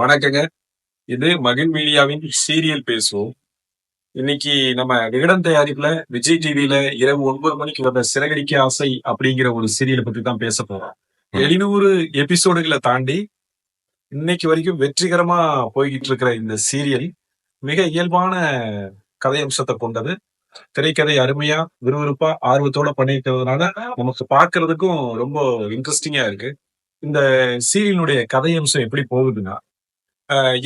வணக்கங்க. இது மகிழ் மீடியாவின் சீரியல் பேசுவோம். இன்னைக்கு நம்ம விகடன் தயாரிப்புல விஜய் டிவில இரவு ஒன்பது மணிக்கு வந்த சிறகடிக்க ஆசை அப்படிங்கிற ஒரு சீரியலை பத்தி தான் பேச போறோம். எழுநூறு எபிசோடுகளை தாண்டி இன்னைக்கு வரைக்கும் வெற்றிகரமா போய்கிட்டு இருக்கிற இந்த சீரியல் மிக இயல்பான கதை அம்சத்தை கொண்டது. திரைக்கதை அருமையா விறுவிறுப்பா ஆர்வத்தோட பண்ணிருக்கிறதுனால நமக்கு பார்க்கிறதுக்கும் ரொம்ப இன்ட்ரெஸ்டிங்கா இருக்கு. இந்த சீரியலுடைய கதை அம்சம் எப்படி போகுதுன்னா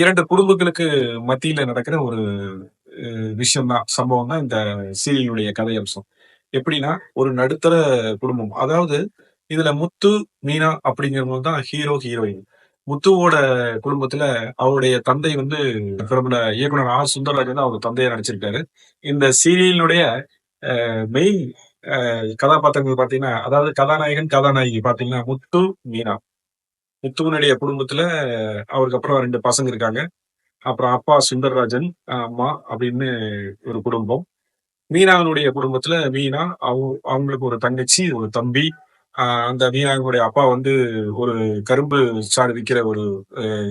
இரண்டு குடும்பங்களுக்கு மத்தியில நடக்கிற ஒரு விஷயம் தான் சம்பவம் தான் இந்த சீரியலுடைய கதை அம்சம். எப்படின்னா ஒரு நடுத்தர குடும்பம். அதாவது இதுல முத்து மீனா அப்படிங்கிறவங்க தான் ஹீரோ ஹீரோயின் முத்துவோட குடும்பத்துல அவருடைய தந்தை வந்து பிரபல இயக்குனர் ஆர். சுந்தரராஜ் வந்து அவர் தந்தையை நடிச்சிருக்காரு. இந்த சீரியலினுடைய மெயின் கதாபாத்திரங்கள் பாத்தீங்கன்னா அதாவது கதாநாயகன் கதாநாயகி பாத்தீங்கன்னா முத்து மீனா. முத்துவனுடைய குடும்பத்துல அவருக்கு அப்புறம் ரெண்டு பசங்க இருக்காங்க. அப்புறம் அப்பா சுந்தரராஜன் அம்மா அப்படின்னு ஒரு குடும்பம். மீனாவினுடைய குடும்பத்துல மீனா அவங்க அவங்களுக்கு ஒரு தங்கச்சி ஒரு தம்பி. அந்த மீனாவுடைய அப்பா வந்து ஒரு கரும்பு சாறு விற்கிற ஒரு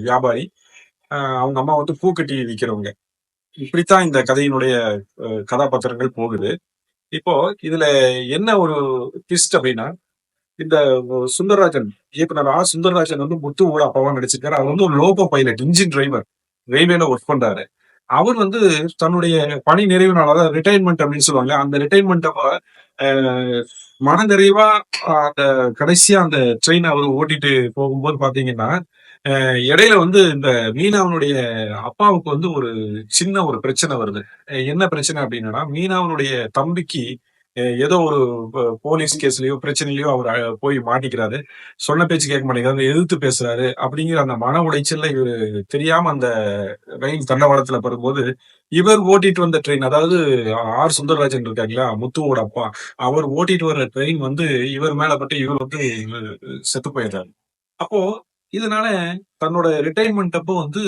வியாபாரி. அவங்க அம்மா வந்து பூக்கட்டி விற்கிறவங்க இப்படித்தான் இந்த கதையினுடைய கதாபாத்திரங்கள் போகுது. இப்போ இதுல என்ன ஒரு ட்விஸ்ட் அப்படின்னா இந்த சுந்தரராஜன் இயக்குனர் ஆ சுந்தரராஜன் வந்து முத்துவோட அப்பாவா நடிச்சிருக்காரு. அவர் வந்து ஒரு லோகோ பைலட் இன்ஜின் டிரைவர் ரயில்வேல ஒர்க் பண்றாரு. அவர் வந்து தன்னுடைய பணி நிறைவு நாள் அதாவது ரிட்டைர்மெண்ட் அப்படின்னு சொல்லுவாங்க அந்த ரிட்டைர்மெண்ட்டை மன நிறைவா அந்த கடைசியா அந்த ட்ரெயின் அவர் ஓட்டிட்டு போகும்போது பாத்தீங்கன்னா அஹ், இடையில வந்து இந்த மீனாவனுடைய அப்பாவுக்கு வந்து ஒரு சின்ன ஒரு பிரச்சனை வருது. என்ன பிரச்சனை அப்படின்னா மீனாவனுடைய தம்பிக்கு ஏதோ ஒரு போலீஸ் கேஸ்லயோ பிரச்சனையிலயோ அவர் போய் மாட்டிக்கிறாரு. சொன்ன பேச்சு கேட்க மாட்டேங்கிறாரு எதிர்த்து பேசுறாரு அப்படிங்கிற அந்த மன உளைச்சல்ல இவரு தெரியாம அந்த ரயில் தண்டவாளத்துல வரும்போது இவர் ஓட்டிட்டு வந்த ட்ரெயின் அதாவது ஆர். சுந்தரராஜன் இருக்காங்களா முத்துவோட அப்பா அவர் ஓட்டிட்டு வர்ற ட்ரெயின் வந்து இவர் மேல பட்டு இவர் வந்து செத்து போயிடுறாரு. அப்போ இதனால தன்னோட ரிட்டைர்மெண்ட் அப்போ வந்து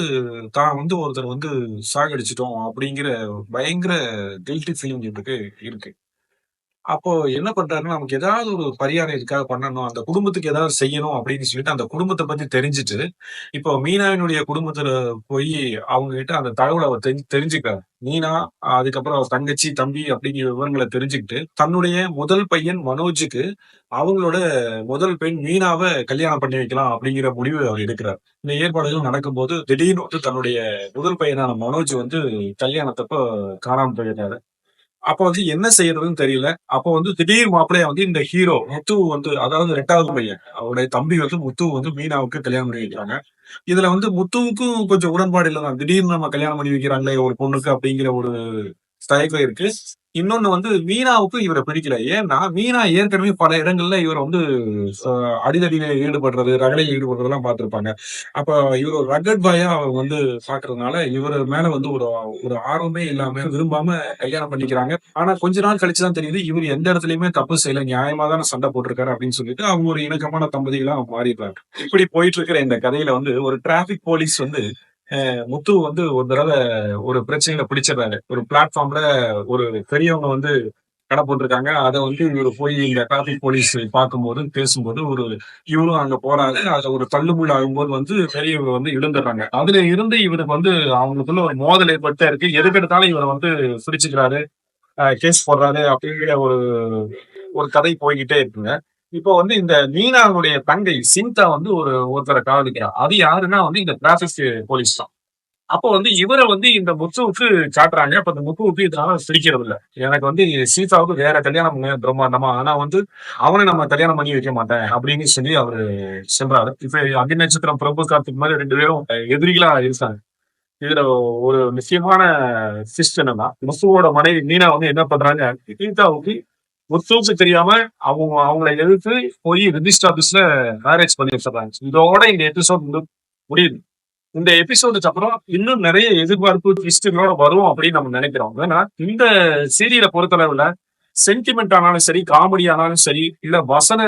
தான் வந்து ஒருத்தர் வந்து சாகடிச்சிட்டோம் அப்படிங்கிற பயங்கர கில்ட்டி ஃபீலிங் இவருக்கு இருக்கு. அப்போ என்ன பண்றாருன்னா நமக்கு ஏதாவது ஒரு பரிகாரம் இதுக்காக பண்ணணும் அந்த குடும்பத்துக்கு ஏதாவது செய்யணும் அப்படின்னு சொல்லிட்டு அந்த குடும்பத்தை பத்தி தெரிஞ்சுட்டு இப்போ மீனாவினுடைய குடும்பத்துல போய் அவங்க கிட்ட அந்த தகவலை அவர் தெரிஞ்சு தெரிஞ்சுக்கிறாரு. மீனா அதுக்கப்புறம் அவர் தங்கச்சி தம்பி அப்படிங்கிற விவரங்களை தெரிஞ்சுக்கிட்டு தன்னுடைய முதல் பையன் மனோஜுக்கு அவங்களோட முதல் பெண் மீனாவை கல்யாணம் பண்ணி வைக்கலாம் அப்படிங்கிற முடிவு அவர் எடுக்கிறார். இந்த ஏற்பாடுகள் நடக்கும்போது திடீர்னு வந்து தன்னுடைய முதல் பையனான மனோஜ் வந்து கல்யாணத்தப்ப காணாமல் போயிடுறாரு அப்ப வந்து என்ன செய்யறதுன்னு தெரியல. அப்ப வந்து திடீர் மாப்பிள்ளைய வந்து இந்த ஹீரோ முத்து வந்து அதாவது ரெட்டாவது பையன் அவருடைய தம்பி வந்து முத்து வந்து மீனாவுக்கு கல்யாணம் பண்ணி வைக்கிறாங்க. இதுல வந்து முத்துவுக்கும் கொஞ்சம் உடன்பாடு இல்லதான். திடீர்னு நம்ம கல்யாணம் பண்ணி வைக்கிறாங்களே ஒரு பொண்ணுக்கு அப்படிங்கிற ஒரு தயக்கம் இருக்கு. இன்னொன்னு வந்து மீனாவுக்கு இவரை பிடிக்கல. ஏன்னா மீனா ஏற்கனவே பல இடங்கள்ல இவர் வந்து அடிதடியில ஈடுபடுறது ரகலையில் ஈடுபடுறதெல்லாம் பார்த்திருப்பாங்க. அப்ப இவர் ஒரு ரகட் பாயா அவங்க வந்து பாக்குறதுனால இவர் மேல வந்து ஒரு ஒரு ஆர்வமே இல்லாம விரும்பாம கல்யாணம் பண்ணிக்கிறாங்க. ஆனா கொஞ்ச நாள் கழிச்சுதான் தெரியுது இவர் எந்த இடத்துலயுமே தப்பு செய்யல நியாயமா தானே சண்டை போட்டிருக்காரு அப்படின்னு சொல்லிட்டு அவங்க ஒரு இணக்கமான தம்பதிகளா மாறிடுறாங்க. இப்படி போயிட்டு இருக்கிற இந்த கதையில வந்து ஒரு டிராபிக் போலீஸ் வந்து முத்து வந்து ஒரு தடவை ஒரு பிரச்சனையில பிடிச்சிடுறாரு. ஒரு பிளாட்ஃபார்ம்ல ஒரு பெரியவங்க வந்து கடை போட்டிருக்காங்க. அதை வந்து இவர் போய் இந்த டிராபிக் போலீஸ் பார்க்கும்போது பேசும்போது ஒரு இவரும் அங்க போறாரு. அது ஒரு தள்ளுமுள் ஆகும்போது வந்து பெரியவங்க வந்து இழந்துடுறாங்க அதுல இருந்து இவருக்கு வந்து அவங்களுக்குள்ள ஒரு மோதல் ஏற்பட்டு இருக்கு. எதுக்கெடுத்தாலும் இவரை வந்து பிடிச்சுக்கிறாரு. கேஸ் போடுறாரு அப்படிங்கிற ஒரு ஒரு கதை போய்கிட்டே இருக்குங்க. இப்போ வந்து இந்த மீனாவுடைய தங்கை சிந்தா வந்து ஒரு ஒருத்தரை காதலிக்கிறா. அது யாருன்னா வந்து இந்த டிராபிக் போலீஸ் தான். அப்போ வந்து இவரை வந்து இந்த முத்துவுக்கு காட்டுறாங்க. அப்ப இந்த முத்துவுக்கு இதனால பிடிக்கிறது இல்லை எனக்கு வந்து சீதாவுக்கு வேற கல்யாணம் பண்ண பிரம்மாண்டமா. ஆனா வந்து அவனை நம்ம கல்யாணம் பண்ணி வைக்க மாட்டேன் அப்படின்னு சொல்லி அவரு சொல்றாரு. இப்ப அக்னி நட்சத்திரம் பிரபு கார்த்திக் மாதிரி ரெண்டு பேரும் எதிரிகளா இருக்காங்க. இதுல ஒரு முக்கியமான சிஸ்ட் என்னன்னா முசுவோட மனைவி மீனா வந்து என்ன பண்றாங்க? சீதாவுக்கு முத்துவுக்கு தெரியாம அவங்க அவங்கள எதிர்த்து போய் ரெஜிஸ்டர் ஆபீஸ்ல மேரேஜ் பண்ணி வச்சிடறாங்க. இதோட இந்த எபிசோட் வந்து முடியுது. இந்த எபிசோடுக்கு அப்புறம் இன்னும் நிறைய எதிர்பார்ப்பு ட்விஸ்டுகளோட வரும் அப்படின்னு நம்ம நினைக்கிறோம். ஏன்னா இந்த சீரியலை பொறுத்தளவுல சென்டிமெண்ட் ஆனாலும் சரி காமெடி ஆனாலும் சரி இல்ல வசன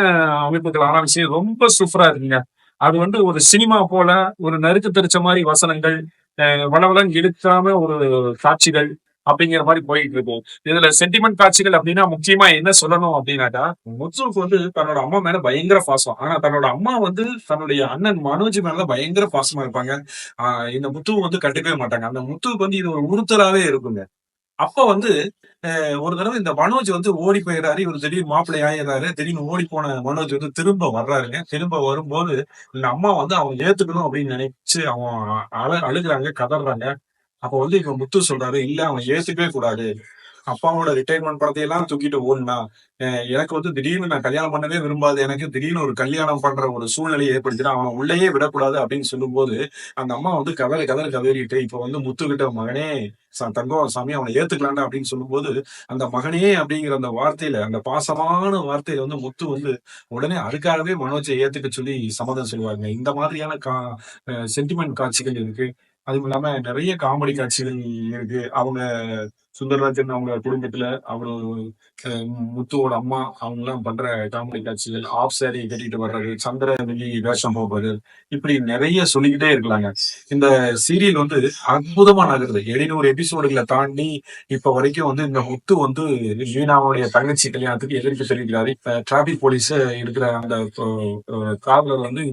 அமைப்புகள் ஆனாலும் சரி ரொம்ப சூப்பரா இருக்குங்க. அது வந்து ஒரு சினிமா போல ஒரு நறுக்கு தெரிச்ச மாதிரி வசனங்கள் வளவளம் இழுக்காம ஒரு காட்சிகள் அப்படிங்கிற மாதிரி போயிட்டு இருக்கு. இதுல சென்டிமெண்ட் காட்சிகள் அப்படின்னா முக்கியமா என்ன சொல்லணும் அப்படின்னாக்கா முத்துவுக்கு வந்து தன்னோட அம்மா மேல பயங்கர பாசம். ஆனா தன்னோட அம்மா வந்து தன்னுடைய அண்ணன் மனோஜ் மேல பயங்கர பாசமா இருப்பாங்க. ஆஹ் இந்த முத்துவை வந்து கண்டுக்கவே மாட்டாங்க. அந்த முத்துவுக்கு வந்து இது ஒரு உறுத்தலாவே இருக்குங்க. அப்ப வந்து ஒரு தடவை இந்த மனோஜ் வந்து ஓடி போயிடுறாரு இவர் திடீர்னு மாப்பிள்ளை ஆயிடுறாரு. திடீர்னு ஓடி போன மனோஜ் வந்து திரும்ப வர்றாருங்க. திரும்ப வரும்போது இந்த அம்மா வந்து அவன் ஏத்துக்கணும் அப்படின்னு நினைச்சு அவன் அழ அழுகுறாங்க கதறாங்க. அப்ப வந்து இவன் முத்து சொல்றாரு இல்ல அவன் ஏத்துக்கவே கூடாது. அப்பாவோட ரிட்டையர்மெண்ட் படத்தையெல்லாம் தூக்கிட்டு ஓடுனா எனக்கு வந்து திடீர்னு நான் கல்யாணம் பண்ணவே விரும்பாது. எனக்கு திடீர்னு ஒரு கல்யாணம் பண்ற ஒரு சூழ்நிலையை ஏற்படுத்தினா அவனை உள்ளேயே விடக்கூடாது அப்படின்னு சொல்லும்போது அந்த அம்மா வந்து கதறி கதறி கதறிட்டு இப்ப வந்து முத்துக்கிட்ட மகனே ச- தங்கம் சாமி அவனை ஏத்துக்கலாண்டா அப்படின்னு சொல்லும்போது அந்த மகனே அப்படிங்கிற அந்த வார்த்தையில அந்த பாசமான வார்த்தையில வந்து முத்து வந்து உடனே அதுக்காகவே மனோஜை ஏத்துக்க சொல்லி சம்மதம் சொல்லுவாங்க இந்த மாதிரியான கா சென்டிமெண்ட் காட்சிகள் இருக்கு. அதுவும் இல்லாம நிறைய காமெடி காட்சிகள் இருக்கு. அவங்க சுந்தரராஜன் அவங்க குடும்பத்துல அவர் முத்துவோட அம்மா அவங்க எல்லாம் பண்ற காமெடி காட்சிகள் ஆஃப் சாரி கட்டிட்டு வர்றது சந்திரநிதி வேஷம் போவது இப்படி நிறைய சொல்லிக்கிட்டே இருக்கலாங்க. இந்த சீரியல் வந்து அற்புதமா நகருது. எழுநூறு எபிசோடுகளை தாண்டி இப்ப வரைக்கும் வந்து இந்த முத்து வந்து ஜீனாவுடைய தங்கச்சி கல்யாணத்துக்கு எதிர்ப்பு தெரிவிக்கிறாரு. இப்ப டிராபிக் போலீஸ் இருக்கிற அந்த காவலர் வந்து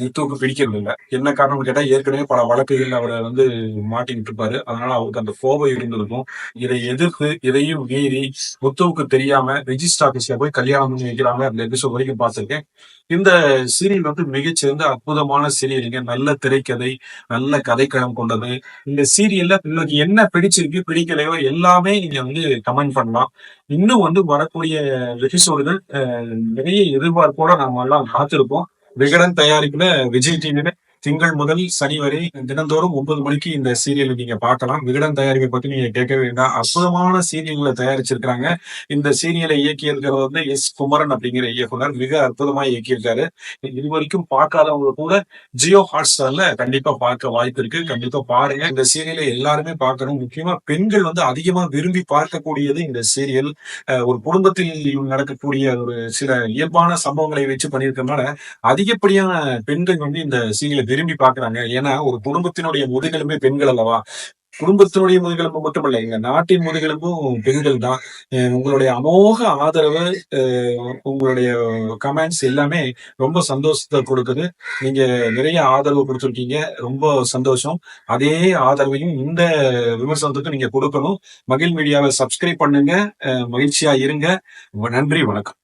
முத்துவுக்கு பிடிக்கிறது இல்லை. என்ன காரணம் கேட்டா ஏற்கனவே பல வழக்குகள் அவரை வந்து மாட்டிக்கிட்டு இருப்பாரு அதனால அவருக்கு அந்த கோபம் இருந்திருக்கும். இதை எதிர்த்து இதையும் மீறி முத்துவுக்கு தெரியாம ரெஜிஸ்டர் ஆபீஸ்ல போய் கல்யாணம் பண்ணி வைக்கிறாங்க அந்த எபிசோட் வரைக்கும் பார்த்திருக்கேன். இந்த சீரியல் வந்து மிகச்சிறந்த அற்புதமான சீரியலுங்க நல்ல திரைக்கதை நல்ல கதைக்களம் கொண்டது. இந்த சீரியல்ல உங்களுக்கு என்ன பிடிச்சிருக்கு பிடிக்கலையோ எல்லாமே நீங்க வந்து கமெண்ட் பண்ணலாம். இன்னும் வந்து வரக்கூடிய எபிசோடுகள் நிறைய எதிர்பார்ப்போட நாம எல்லாம் காத்திருப்போம் விகடன் தயாரிப்புல விஜய் டிவில திங்கள் முதல் சனி வரை தினந்தோறும் ஒன்பது மணிக்கு இந்த சீரியலை நீங்க பார்க்கலாம். விகடன் தயாரிப்பை பத்தி நீங்க கேட்க வேண்டாம். அற்புதமான சீரியல்களை தயாரிச்சிருக்காங்க இந்த சீரியலை இயக்கியிருக்கிறது வந்து எஸ் குமரன் அப்படிங்கிற இயக்குனர். மிக அற்புதமா இயக்கியிருக்காரு. இது வரைக்கும் பார்க்காதவங்க கூட ஜியோ ஹாட் ஸ்டார்ல கண்டிப்பா பார்க்க வாய்ப்பு இருக்கு. கண்டிப்பா பாருங்க. இந்த சீரியலை எல்லாருமே பார்க்கணும். முக்கியமா பெண்கள் வந்து அதிகமா விரும்பி பார்க்கக்கூடியது இந்த சீரியல். ஒரு குடும்பத்தில் நடக்கக்கூடிய ஒரு சில இயல்பான சம்பவங்களை வச்சு பண்ணியிருக்கனால அதிகப்படியான பெண்கள் வந்து இந்த சீரியலை விரும்பி பாக்குறாங்க ஏன்னா ஒரு குடும்பத்தினுடைய முதுகெலும்பே பெண்கள் அல்லவா? குடும்பத்தினுடைய முதுகெலும்பு மட்டுமல்ல எங்க நாட்டின் முதுகெலும்பும் பெண்கள் தான். உங்களுடைய அமோக ஆதரவு உங்களுடைய கமெண்ட்ஸ் எல்லாமே ரொம்ப சந்தோஷத்தை கொடுக்குது. நீங்க நிறைய ஆதரவு கொடுத்துருக்கீங்க. ரொம்ப சந்தோஷம். அதே ஆதரவையும் இந்த விமர்சனத்துக்கு நீங்க கொடுக்கணும். மகிழ் மீடியாவை சப்ஸ்கிரைப் பண்ணுங்க. மகிழ்ச்சியா இருங்க. நன்றி வணக்கம்.